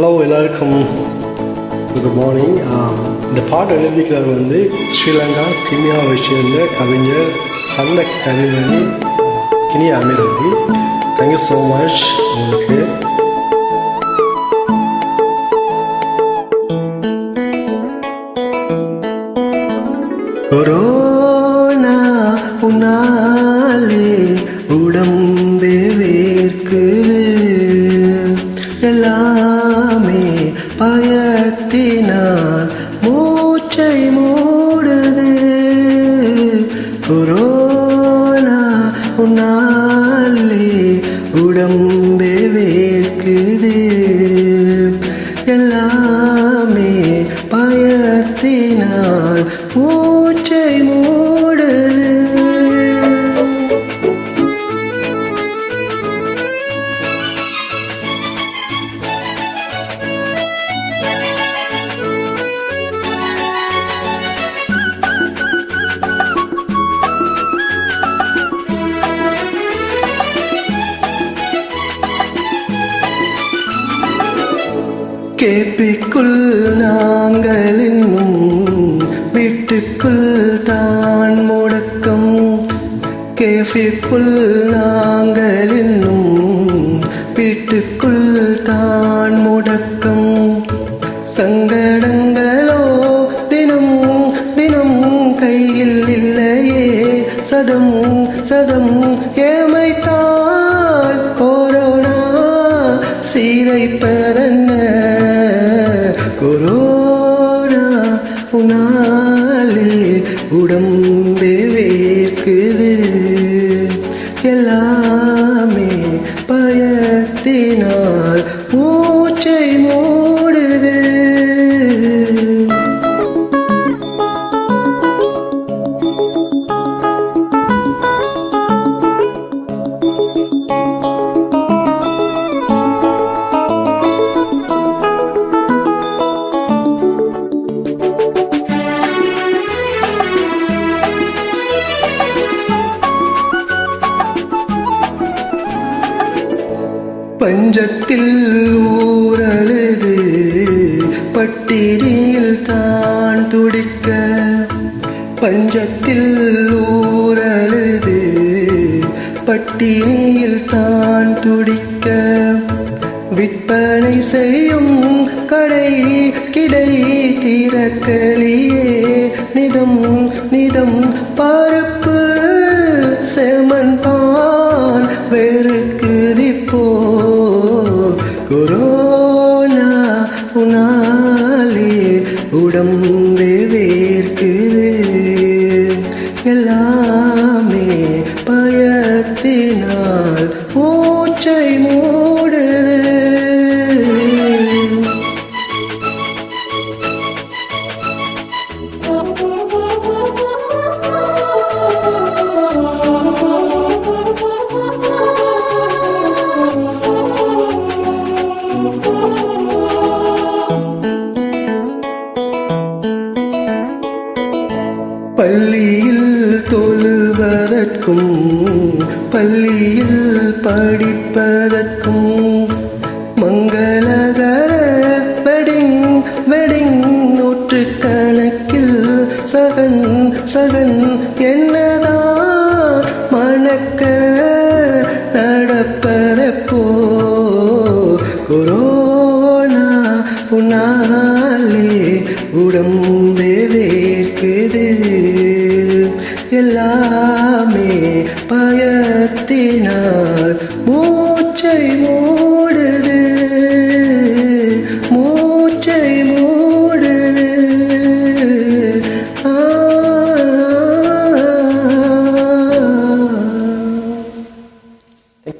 Hello எல்லாருக்கும் good morning இந்த பாட்டு எழுதிக்கிறவர் வந்து ஸ்ரீலங்கா கினியாவை சேர்ந்த கவிஞர் சந்த கவிமணி கினியா அமீரவி தேங்க்யூ ஸோ மச் உங்களுக்கு. கொரோனா உன்னாலே பயத்தினால் மூச்சை மூடுது. கொரோனா உன்னாலே உடம்பே வேர்க்குது. எல்லாமே பயத்தினால் மூ கேப்பிக்குள் நாங்கள் இன்னும் வீட்டுக்குள் தான் முடக்கம். கேஃபிக்குள் நாங்கள் இன்னும் வீட்டுக்குள் தான் முடக்கம். சங்கடங்களோ தினம் தினம் கையில் இல்லையே. சதம் சதம் ஏமைத்தால் கொரோனா சீரைப்பதென்ன கொரோனா உனாலே உடம்பே வேர்க்குது. எல்லாமே பயத்தினா பஞ்சத்தில் ஊரழுது பட்டினியில் தான் துடிக்க. பஞ்சத்தில் ஊரழுது பட்டினியில் தான் துடிக்க. விற்பனை செய்யும் கடை கிடை திறக்கலியே நிதம் நிதம் பருப்பு செமன் உடம்பே வேர்க்குது எல்லாமே பயத்தினால் மூச்சை மூடுது. பள்ளியில் தொழுவதற்கும் பள்ளியில் படிப்பதற்கும் மங்களகர வெடிங் வெடிங் நூற்று கணக்கில் சகன் சகன் என்னதான் மணக்க நடப்பதப்போ? கொரோனா உன்னாலே உடம்பே வேர்க்குது. எல்லாமே பயத்தினால் மூச்சை மூ